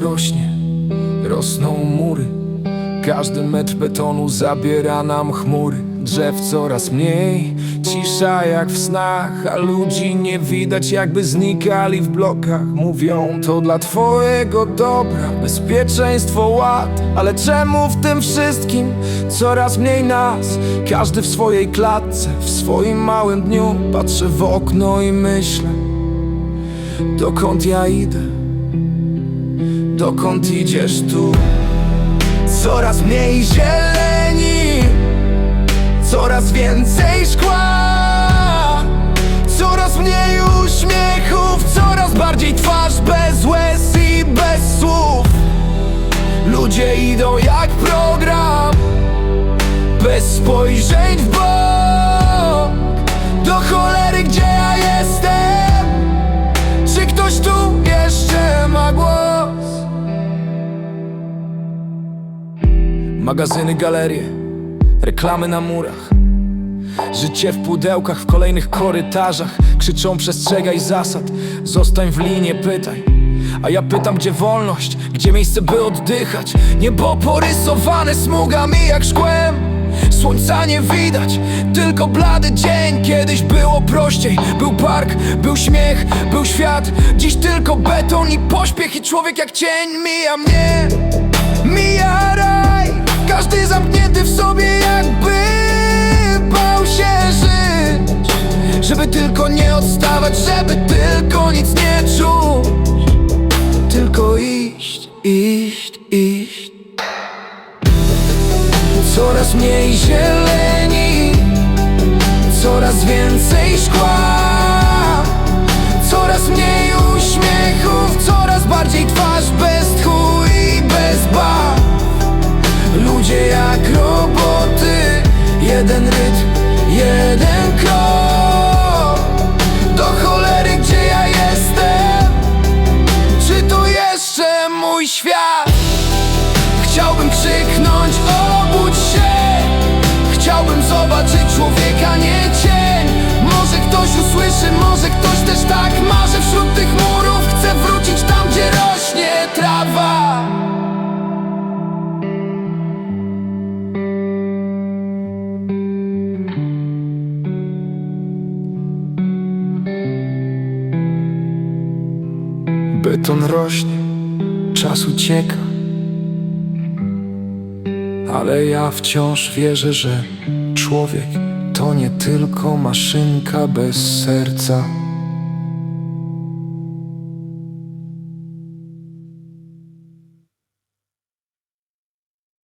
rośnie, rosną mury Każdy metr betonu zabiera nam chmury Drzew coraz mniej, cisza jak w snach A ludzi nie widać jakby znikali w blokach Mówią to dla twojego dobra, bezpieczeństwo, ład Ale czemu w tym wszystkim coraz mniej nas? Każdy w swojej klatce, w swoim małym dniu Patrzę w okno i myślę Dokąd ja idę? Dokąd idziesz tu? Coraz mniej zieleni Coraz więcej szkła Coraz mniej uśmiechów Coraz bardziej twarz bez łez i bez słów Ludzie idą jak program Bez spojrzeń w bok Do cholery Magazyny, galerie, reklamy na murach. Życie w pudełkach, w kolejnych korytarzach. Krzyczą przestrzegaj zasad, zostań w linie, pytaj. A ja pytam gdzie wolność, gdzie miejsce by oddychać? Niebo porysowane smugami jak szkłem. Słońca nie widać, tylko blady dzień. Kiedyś było prościej, był park, był śmiech, był świat. Dziś tylko beton i pośpiech i człowiek jak cień Mija mnie, zamknięty w sobie jakby bał się żyć. Żeby tylko nie odstawać, żeby tylko nic nie czuć. Tylko iść, iść, iść. Coraz mniej zieleni Coraz więcej szkła Jeden rytm, jeden krok Do cholery gdzie ja jestem Czy to jeszcze mój świat? Chciałbym krzyknąć Beton rośnie, czas ucieka. Ale ja wciąż wierzę, że człowiek to nie tylko maszynka bez serca